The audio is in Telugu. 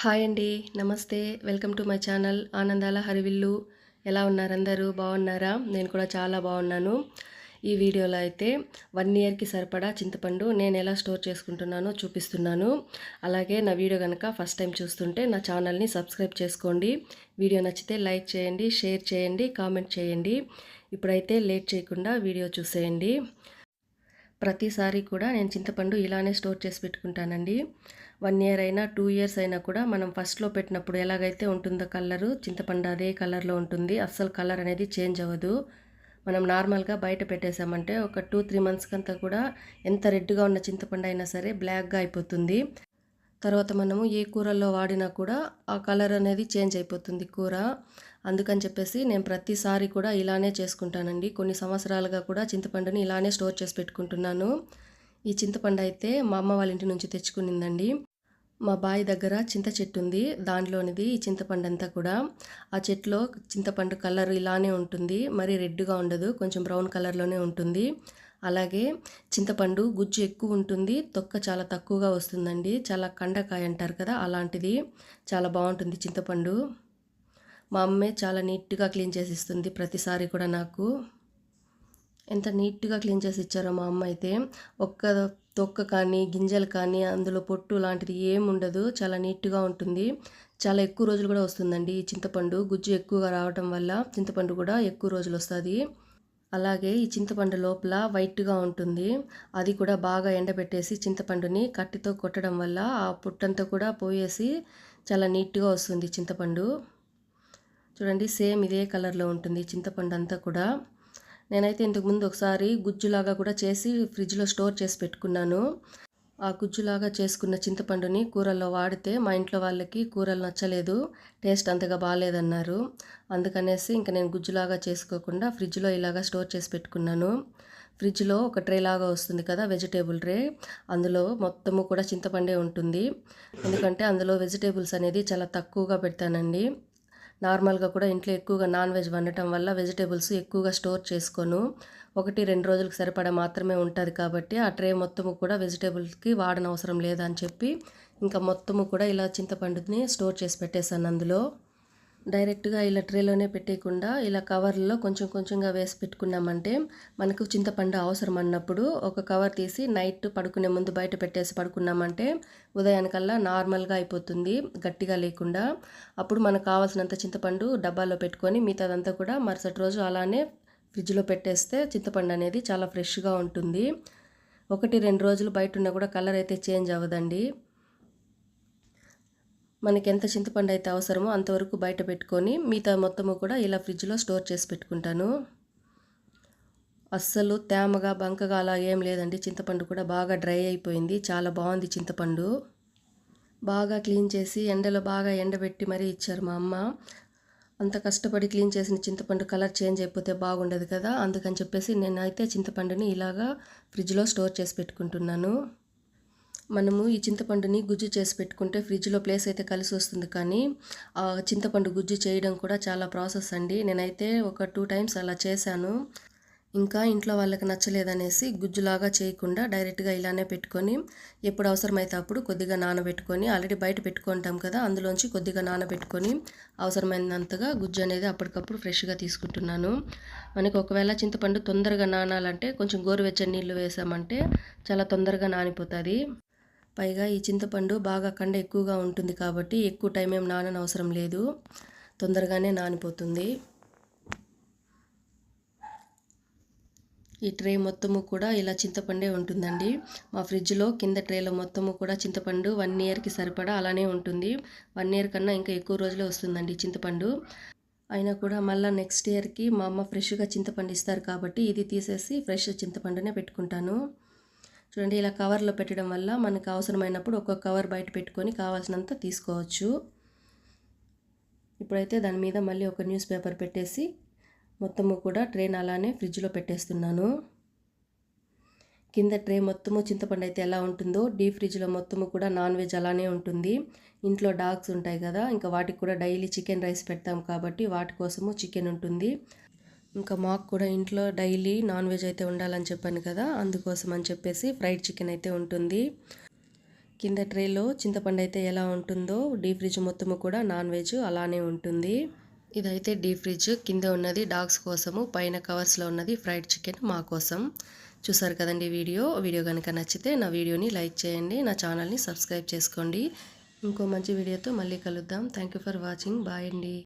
హాయ్ అండి నమస్తే. వెల్కమ్ టు మై ఛానల్ ఆనందాల హరివిల్లు. ఎలా ఉన్నారు అందరూ? బాగున్నారా? నేను కూడా చాలా బాగున్నాను. ఈ వీడియోలో అయితే వన్ ఇయర్కి సరిపడా చింతపండు నేను ఎలా స్టోర్ చేసుకుంటున్నానో చూపిస్తున్నాను. అలాగే నా వీడియో కనుక ఫస్ట్ టైం చూస్తుంటే నా ఛానల్ని సబ్స్క్రైబ్ చేసుకోండి. వీడియో నచ్చితే లైక్ చేయండి షేర్ చేయండి కామెంట్ చేయండి. ఇప్పుడైతే లేట్ చేయకుండా వీడియో చూసేయండి. ప్రతిసారి కూడా నేను చింతపండు ఇలానే స్టోర్ చేసి పెట్టుకుంటానండి. వన్ ఇయర్ అయినా టూ ఇయర్స్ అయినా కూడా మనం ఫస్ట్లో పెట్టినప్పుడు ఎలాగైతే ఉంటుందో కలరు చింతపండు అదే కలర్లో ఉంటుంది. అస్సలు కలర్ అనేది చేంజ్ అవ్వదు. మనం నార్మల్గా బయట పెట్టేసామంటే ఒక టూ త్రీ మంత్స్కి అంతా కూడా ఎంత రెడ్గా ఉన్న చింతపండు అయినా సరే బ్లాక్గా అయిపోతుంది. తర్వాత మనము ఏ కూరల్లో వాడినా కూడా ఆ కలర్ అనేది చేంజ్ అయిపోతుంది కూర. అందుకని చెప్పేసి నేను ప్రతిసారి కూడా ఇలానే చేసుకుంటానండి. కొన్ని సంవత్సరాలుగా కూడా చింతపండుని ఇలానే స్టోర్ చేసి పెట్టుకుంటున్నాను. ఈ చింతపండు అయితే మా అమ్మ వాళ్ళ ఇంటి నుంచి తెచ్చుకునిందండి. మా బావి దగ్గర చింత చెట్టు ఉంది. దాంట్లోనిది ఈ చింతపండు అంతా కూడా. ఆ చెట్లో చింతపండు కలర్ ఇలానే ఉంటుంది. మరి రెడ్గా ఉండదు. కొంచెం బ్రౌన్ కలర్లోనే ఉంటుంది. అలాగే చింతపండు గుజ్జు ఎక్కువ ఉంటుంది. తొక్క చాలా తక్కువగా వస్తుందండి. చాలా కండకాయ అంటారు కదా అలాంటిది. చాలా బాగుంటుంది చింతపండు. మా అమ్మే చాలా నీట్గా క్లీన్ చేసి ఇస్తుంది ప్రతిసారి కూడా నాకు. ఎంత నీట్గా క్లీన్ చేసి ఇచ్చారో మా అమ్మ అయితే. ఒక్క తొక్క కానీ గింజలు కానీ అందులో పొట్టు లాంటిది ఏం ఉండదు. చాలా నీట్గా ఉంటుంది. చాలా ఎక్కువ రోజులు కూడా వస్తుందండి ఈ చింతపండు. గుజ్జు ఎక్కువగా రావటం వల్ల చింతపండు కూడా ఎక్కువ రోజులు వస్తుంది. అలాగే ఈ చింతపండు లోపల వైట్గా ఉంటుంది. అది కూడా బాగా ఎండబెట్టేసి చింతపండుని కట్టితో కొట్టడం వల్ల ఆ పుట్టంతా కూడా పోయేసి చాలా నీట్గా వస్తుంది చింతపండు. చూడండి సేమ్ ఇదే కలర్లో ఉంటుంది చింతపండు అంతా కూడా. నేనైతే ఇంతకుముందు ఒకసారి గుజ్జులాగా కూడా చేసి ఫ్రిడ్జ్లో స్టోర్ చేసి పెట్టుకున్నాను. ఆ గుజ్జులాగా చేసుకున్న చింతపండుని కూరల్లో వాడితే మా ఇంట్లో వాళ్ళకి కూరలు నచ్చలేదు టేస్ట్ అంతగా బాగాలేదన్నారు. అందుకనేసి ఇంకా నేను గుజ్జులాగా చేసుకోకుండా ఫ్రిడ్జ్లో ఇలాగా స్టోర్ చేసి పెట్టుకున్నాను. ఫ్రిడ్జ్లో ఒక ట్రే లాగా వస్తుంది కదా వెజిటేబుల్ ట్రే. అందులో మొత్తము కూడా చింతపండే ఉంటుంది. ఎందుకంటే అందులో వెజిటేబుల్స్ అనేది చాలా తక్కువగా పెడతానండి. నార్మల్గా కూడా ఇంట్లో ఎక్కువగా నాన్ వెజ్ వండటం వల్ల వెజిటేబుల్స్ ఎక్కువగా స్టోర్ చేసుకోను. ఒకటి రెండు రోజులకు సరిపడా మాత్రమే ఉంటుంది కాబట్టి ఆ ట్రే మొత్తము కూడా వెజిటేబుల్స్కి వాడనవసరం లేదని చెప్పి ఇంకా మొత్తము కూడా ఇలా చింతపండుని స్టోర్ చేసి పెట్టేశాను అందులో. డైరెక్ట్గా ఇలా ట్రేలోనే పెట్టేయకుండా ఇలా కవర్లో కొంచెం కొంచెంగా వేసి పెట్టుకున్నామంటే మనకు చింతపండు అవసరం అన్నప్పుడు ఒక కవర్ తీసి నైట్ పడుకునే ముందు బయట పెట్టేసి పడుకున్నామంటే ఉదయానికల్లా నార్మల్గా అయిపోతుంది గట్టిగా లేకుండా. అప్పుడు మనకు కావాల్సినంత చింతపండు డబ్బాలో పెట్టుకొని మిగతాదంతా కూడా మరుసటి రోజు అలానే ఫ్రిడ్జ్లో పెట్టేస్తే చింతపండు అనేది చాలా ఫ్రెష్గా ఉంటుంది. ఒకటి రెండు రోజులు బయట ఉన్నా కూడా కలర్ అయితే చేంజ్ అవ్వదండి. మనకి ఎంత చింతపండు అయితే అవసరమో అంతవరకు బయట పెట్టుకొని మిగతా మొత్తము కూడా ఇలా ఫ్రిడ్జ్లో స్టోర్ చేసి పెట్టుకుంటాను. అస్సలు తేమగా బంకగా అలా ఏం లేదండి. చింతపండు కూడా బాగా డ్రై అయిపోయింది. చాలా బాగుంది చింతపండు. బాగా క్లీన్ చేసి ఎండలో బాగా ఎండబెట్టి మరీ ఇచ్చారు మా అమ్మ. అంత కష్టపడి క్లీన్ చేసిన చింతపండు కలర్ చేంజ్ అయిపోతే బాగుండదు కదా. అందుకని చెప్పేసి నేనైతే చింతపండుని ఇలాగా ఫ్రిడ్జ్లో స్టోర్ చేసి పెట్టుకుంటున్నాను. మనము ఈ చింతపండుని గుజ్జు చేసి పెట్టుకుంటే ఫ్రిడ్జ్లో ప్లేస్ అయితే కలిసి వస్తుంది. కానీ ఆ చింతపండు గుజ్జు చేయడం కూడా చాలా ప్రాసెస్ అండి. నేనైతే ఒక టూ టైమ్స్ అలా చేశాను. ఇంకా ఇంట్లో వాళ్ళకి నచ్చలేదనేసి గుజ్జులాగా చేయకుండా డైరెక్ట్గా ఇలానే పెట్టుకొని ఎప్పుడు అవసరమైతే అప్పుడు కొద్దిగా నానబెట్టుకొని ఆల్రెడీ బయట పెట్టుకుంటాం కదా అందులోంచి కొద్దిగా నానబెట్టుకొని అవసరమైనంతగా గుజ్జు అనేది అప్పటికప్పుడు ఫ్రెష్గా తీసుకుంటున్నాను. మనకి ఒకవేళ చింతపండు తొందరగా నానాలంటే కొంచెం గోరువెచ్చని నీళ్ళు వేసామంటే చాలా తొందరగా నానిపోతుంది. పైగా ఈ చింతపండు బాగా కండ ఎక్కువగా ఉంటుంది కాబట్టి ఎక్కువ టైం ఏం నానని అవసరం లేదు. తొందరగానే నానిపోతుంది. ఈ ట్రే మొత్తము కూడా ఇలా చింతపండే ఉంటుందండి. మా ఫ్రిడ్జ్లో కింద ట్రేలో మొత్తము కూడా చింతపండు వన్ ఇయర్కి సరిపడా అలానే ఉంటుంది. వన్ ఇయర్ కన్నా ఇంకా ఎక్కువ రోజులే వస్తుందండి చింతపండు. అయినా కూడా మళ్ళీ నెక్స్ట్ ఇయర్కి మా అమ్మ ఫ్రెష్గా చింతపండు ఇస్తారు కాబట్టి ఇది తీసేసి ఫ్రెష్ చింతపండునే పెట్టుకుంటాను. చూడండి ఇలా కవర్లో పెట్టడం వల్ల మనకు అవసరమైనప్పుడు ఒక్కొక్క కవర్ బయట పెట్టుకొని కావాల్సినంత తీసుకోవచ్చు. ఇప్పుడైతే దాని మీద మళ్ళీ ఒక న్యూస్ పేపర్ పెట్టేసి మొత్తము కూడా ట్రైన్ అలానే ఫ్రిడ్జ్లో పెట్టేస్తున్నాను. కింద ట్రే మొత్తము చింతపండు అయితే ఎలా ఉంటుందో డీ ఫ్రిడ్జ్లో మొత్తము కూడా నాన్ వెజ్ అలానే ఉంటుంది. ఇంట్లో డాగ్స్ ఉంటాయి కదా ఇంకా వాటికి కూడా డైలీ చికెన్ రైస్ పెడతాం కాబట్టి వాటి కోసము చికెన్ ఉంటుంది. ఇంకా మాకు కూడా ఇంట్లో డైలీ నాన్ వెజ్ అయితే ఉండాలని చెప్పాను కదా అందుకోసం అని చెప్పేసి ఫ్రైడ్ చికెన్ అయితే ఉంటుంది. కింద ట్రేలో చింతపండు అయితే ఎలా ఉంటుందో డీప్ ఫ్రిడ్జ్ మొత్తము కూడా నాన్ వెజ్ అలానే ఉంటుంది. ఇదైతే డీప్ ఫ్రిడ్జ్ కింద ఉన్నది డాగ్స్ కోసము పైన కవర్స్లో ఉన్నది ఫ్రైడ్ చికెన్ మా కోసం. చూసారు కదండి వీడియో? వీడియో కనుక నచ్చితే నా వీడియోని లైక్ చేయండి నా ఛానల్ని సబ్స్క్రైబ్ చేసుకోండి. ఇంకో మంచి వీడియోతో మళ్ళీ కలుద్దాం. Thank you for watching. Bye అండి.